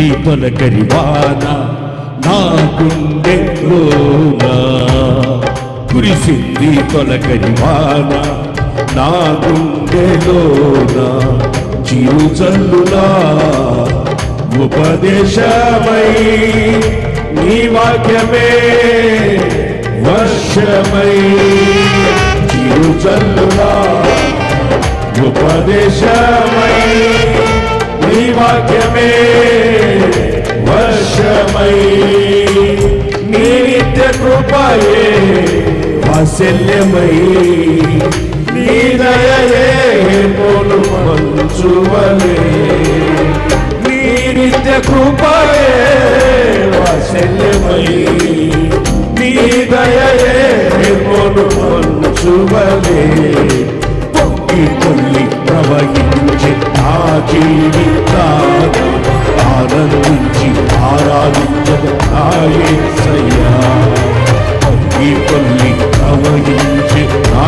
కురిసింది తొలకరివాన నా గుండెలోన కురిసింది తొలకరివాన నా గుండెలోన చిరు చల్లులా ఉపదేశమై నీ వాక్యమే వర్షమై. చిరు చల్లులా ఉపదేశమై నీ వాక్యమే వర్షమై నీ నిత్య కృపయే వాత్సల్యమై నీ దయయే పోను మంచువలే. నీ నిత్య కృపయే వాత్సల్యమై నీ దయయే పోను మంచువలే. నాయసయ్యా పల్లి కవయించి నా